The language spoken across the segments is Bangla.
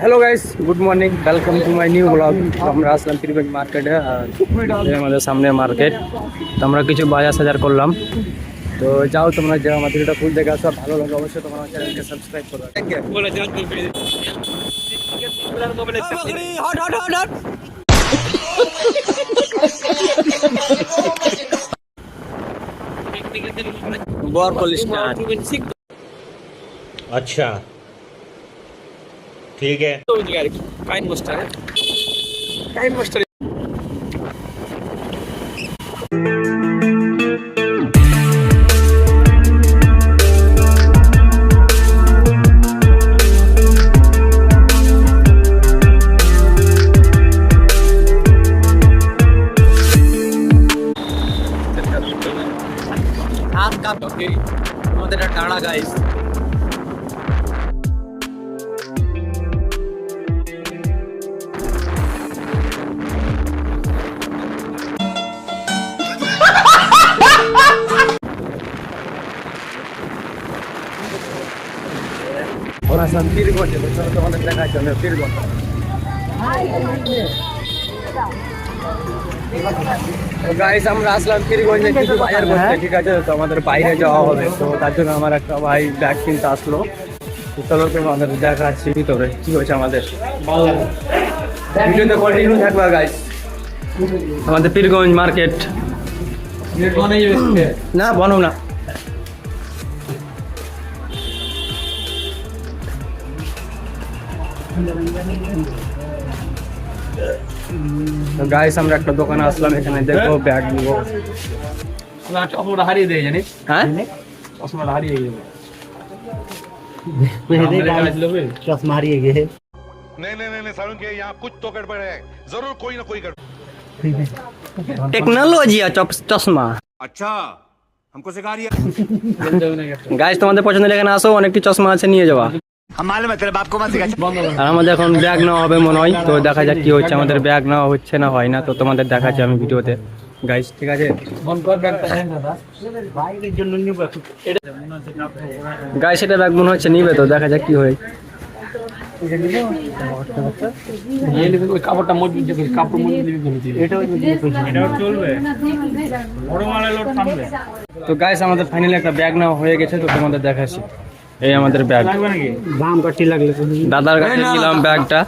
hello guys good morning welcome to my new blog আমরা আসলাম ত্রিবেদ মার্কেটে আর এই আমাদের সামনে মার্কেট তো আমরা কিছু বাজার সাজার করলাম তো যাও তোমরা যাও আমাদের এটা ফুল দেখে আসো ভালো লাগে অবশ্যই তোমরা চ্যানেলকে সাবস্ক্রাইব করো বর কলিস না अच्छा ठीक है কাইন মাস্টার কাইন মাস্টার হাত কাঁপছে আমাদের একটা টাড়া গাইস করছে তো চলো তোমাদের দেখা জন্য তীর করছে গাইস আমরা আসলাম ফিরগঞ্জে কিছু বাজার করতে ঠিক আছে? তো আমাদের বাইরে যাওয়া হবে তো তার জন্য আমার একটা ভাই ব্যাগ কিনতে আসলো। তো চলো তো আমাদের দেখাচ্ছি ভিতরে কি হয়েছে আমাদের? ভিডিওতে কন্টিনিউ থাকবা গাইস আমাদের পীরগঞ্জ মার্কেট। না বানো না। তো গাইস আমরা একটা দোকানে আসলাম এখানে দেখো ব্যাগ নিবো চশমাটা হারিয়ে দেয় জানিস হ্যাঁ চশমাটা হারিয়ে গেল चश्मा हारिए गए नहीं नहीं नहीं नहीं सारुण के यहाँ कुछ तो गड़बड़ है जरूर कोई ना कोई गड़बड़ টেকনোলজি আর চপ- চশমা अच्छा हमको सिखा रही গাইস তোমাদের পছন্দের এখানে আসো অনেকটি চশমা আছে নিয়ে যাওয়া আর আমাদের এখন ব্যাগ নেওয়া হবে মনে হয়। তো দেখা যাক কি হচ্ছে। আমাদের ব্যাগ নেওয়া হচ্ছে না, হয় না। তো তোমাদের দেখাচ্ছি আমি ভিডিওতে। গাইস ঠিক আছে? গাইস এটা ব্যাগ মনে হচ্ছে নিবে তো, দেখা যাক কি হয়। কাপড়টা তো গাইস আমাদের ফাইনালি একটা ব্যাগ নেওয়া হয়ে গেছে, তো তোমাদের দেখাচ্ছি। এই আমাদের ব্যাগ দাম কাটি লাগলে দাদার কাছে নিলাম ব্যাগটা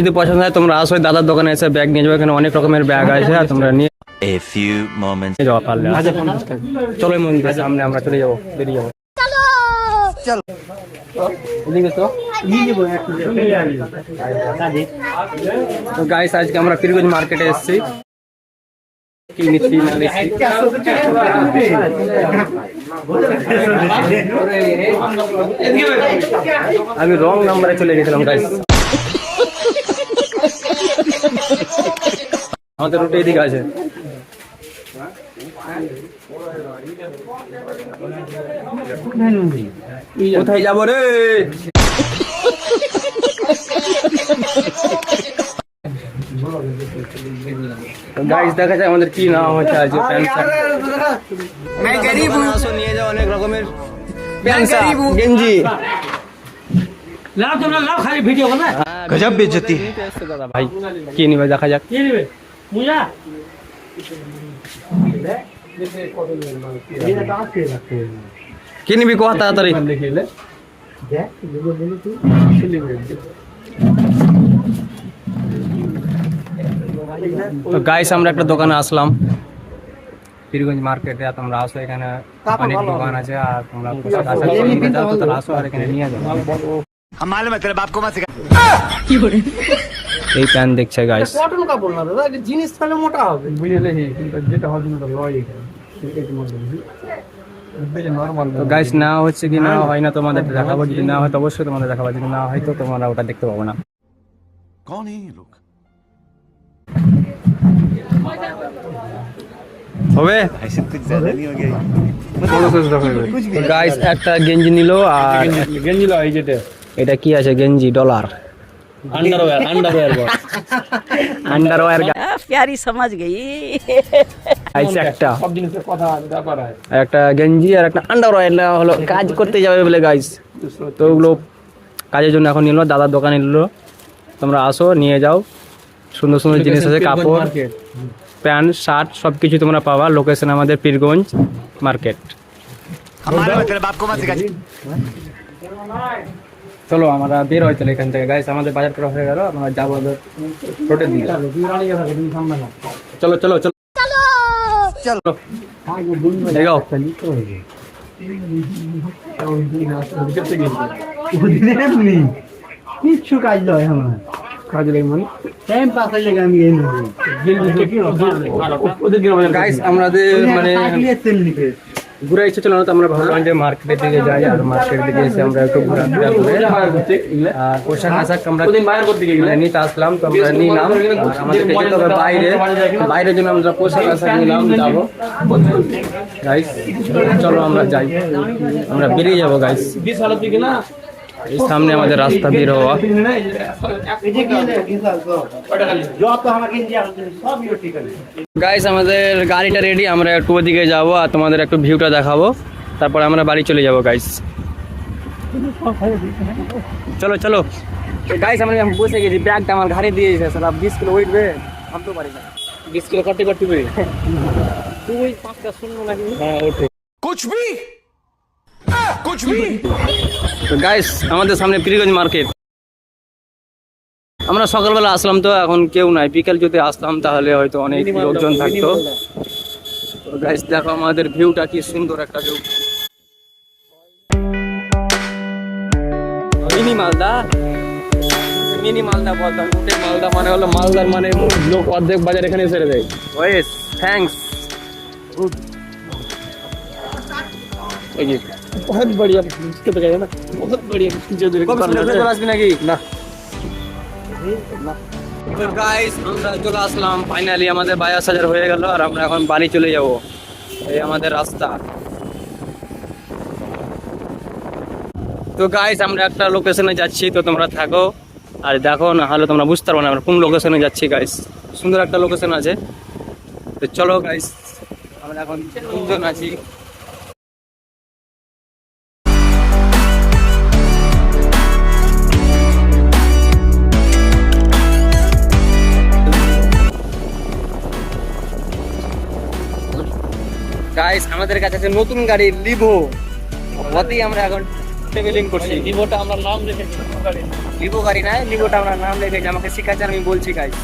যদি পছন্দ হয় তোমরা আসো দাদার দোকানে এসে ব্যাগ নিয়ে যাব। এখানে অনেক রকমের ব্যাগ আছে তোমরা নিয়ে চলো মন্দিরের সামনে আমরা চলে যাব বেরিয়ে যাব। গাইস আজকে আমরা পীরগঞ্জ মার্কেটে এসেছি। কি আমি রং নাম্বারে চলে গেছিলাম গাইস আমাদের রুটে এদিকে আছে। কোথায় যাব রে? গাইস দেখা যায় আমাদের কি নাম হচ্ছে আজ গরিব নিয়ে যাও অনেক রকমের গেঞ্জি লাভ তোমরা লাভ খালি ভিডিও বানা গজব বেজতি দাদা ভাই কি নিবে দেখা যাক কি নিবে মুজা কি নিবি কোয়া তাড়াতাড়ি দেখ তো গাইস আমরা একটা দোকানে আসলাম। পীরগঞ্জ মার্কেটে তোমরা আসো এখানে। অনেক দোকান আছে আর তোমরা আসো আর এখানে নিয়ে যাও। এই প্যান দেখছে গাইস কটন কাপড় না দাদা জিনিস তাহলে মোটা হবে। বুঝলে কিন্তু যেটা হবে লয় তো গাইস না হচ্ছে কি না হ্যাঁ। হয়। না তোমাদের দেখাবো। যদি না হয় তো অবশ্যই তোমাদের দেখাবো। যদি না হয় তো তোমরা ওটা দেখতে পাবো না। কোন এই লোক গাইস একটা গেঞ্জি নিল আর এটা কি আছে গেঞ্জি? ডলার। আন্ডারওয়্যার একটা। সব গেঞ্জি আর একটা আন্ডারওয়্যার হলো। কাজ করতে যাবে বলে গাইস তো ওগুলো কাজের জন্য এখন নিল দাদার দোকানে নিল। তোমরা আসো নিয়ে যাও। সুন্দর সুন্দর জিনিস আছে কাপড় প্যান্ট শার্ট সব কিছু তোমরা পাবা লোকেশন আমাদের পীরগঞ্জ মার্কেট চলো আমরা বের হয় তাহলে এখান থেকে। গাইস আমাদের বাজার করা হয়ে গেল আমরা যাব এবার রোডের দিকে চলো চলো চলো চলো। এগাও কিচ্ছু কাজ নয় আমার কাজ লেগে মানে। টাইম পাস আমি এই নেব ওদের গ্রামে গাইস আমাদের মানে তেল নিবে। ছিল না তো আমরা ভাবলাম যে মার্কেটের দিকে যাই আর মার্কেটের দিকে এসে আমরা একটু ঘোরাফেরা করে আর পোশাক আশাক আমরা মানে নিতে আসলাম তো আমরা নিলাম। আর আমাদেরকে বাইরে। বাইরের জন্য আমরা পোশাক আশাক নিলাম যাব। গাইস চলো আমরা যাই। আমরা বেরিয়ে যাব গাইস বিশ সালের দিকে না সামনে আমাদের রাস্তা বের হওয়া। গাইস আমাদের গাড়িটা রেডি আমরা একটু ওদিকে যাব আর তোমাদের একটু ভিউটা দেখাবো। তারপর আমরা বাড়ি চলে যাব গাইস চলো চলো। গাইস আমরা বসে গেছি ব্যাগটা আমার ঘাড়ে দিয়ে গেছে স্যার। বিশ কিলো ওয়েট বে ভাবতেও পারি না। বিশ কিলো কাটতে কাটতে তুই পাঁচটা শূন্য নাকি? হ্যাঁ ওঠে। কুছ গাইস আমাদের সামনে পীরগঞ্জ মার্কেট। আমরা সকালবেলা আসলাম তো এখন কেউ নাই। বিকেল যদি আসলাম তাহলে হয়তো অনেক লোকজন থাকতো। গাইস দেখো আমাদের ভিউটা কি সুন্দর একটা view mini Malda mini Malda বলতাম ওটাই মালদা মানে হলো মালদার মানে লোক অর্ধেক বাজার এখানে ছেড়ে দেয়। ওয়েস থ্যাঙ্কস গুড बहुत बढ़िया इसके तो कहते हैं ना बहुत बढ़िया जो जो চলে আসবি নাকি না গাইস আমরা চলে আসলাম ফাইনালি আমাদের বাজার সাজার হয়ে গেল আর আমরা এখন বাড়ি চলে যাব এই আমাদের রাস্তা তো গাইস আমরা একটা লোকেশনে যাচ্ছি তো তোমরা থাকো আর দেখো না হলে তোমরা বুঝতে পারবো না আমরা কোন লোকেশনে যাচ্ছি গাইস সুন্দর একটা লোকেশন আছে তো চলো গাইস আমরা এখন তিনজন আছি আমাদের কাছে আছে নতুন গাড়ি লিভো ওতেই আমরা এখন ট্রাভেলিং করছি। লিভোটা আমরা নাম রেখেছি লিভো গাড়ি। না লিভোটা আমরা নাম রেখেছি আমাকে শিখাচ্ছে আমি বলছি গাইস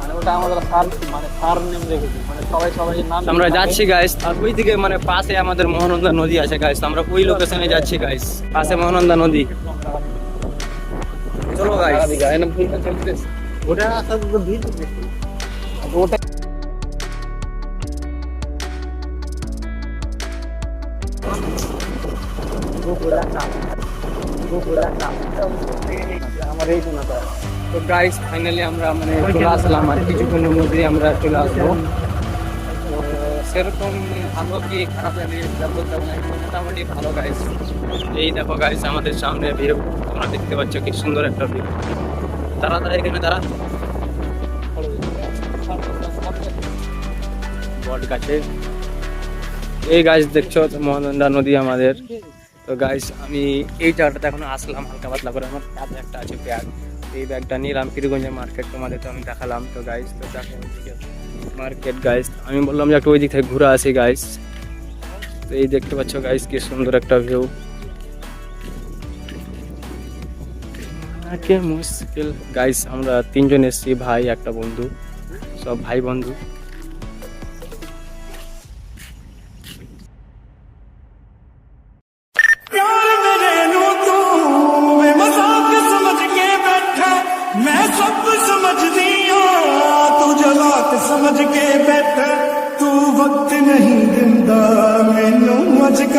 মানে মানে মানে সবাই সবাই নাম আমরা যাচ্ছি গাইস আর ওইদিকে মানে পাশে আমাদের মহানন্দা নদী আছে গাইস আমরা ওই লোকেশনে যাচ্ছি গাইস পাশে মহানন্দা নদী। চলো গাইস ওটা তো গাইস ফাইনালি আমরা মানে চলে আসলাম আর কিছুক্ষণের মধ্যেই আমরা চলে আসব। সেরকম ভালো কি খারাপ মোটামুটি ভালো গাইস এই দেখো গাইস আমাদের সামনে ভিউ তোমরা দেখতে পাচ্ছ কি সুন্দর একটা ভিউ দাঁড়া দাঁড়া, এখানে দাঁড়া। বট গাছে। এই গাছ দেখছ মহানন্দা নদী আমাদের? তো গাইস আমি এই জায়গাটাতে এখন আসলাম, হালকা পাতলা করে। আমার কাছে একটা আছে ব্যাগ এই ব্যাগটা নিলাম পীরগঞ্জের মার্কেট তোমাদের তো আমি দেখালাম। তো গাইস তো দেখো মার্কেট গাইস আমি বললাম যে একটু ওই দিক থেকে ঘুরে আসি গাইস তো এই দেখতে পাচ্ছ গাইস কি সুন্দর একটা ভিউ কে মুশকিল। গাইস আমরা তিনজন এসেছি, ভাই, একটা বন্ধু। সব ভাই বন্ধু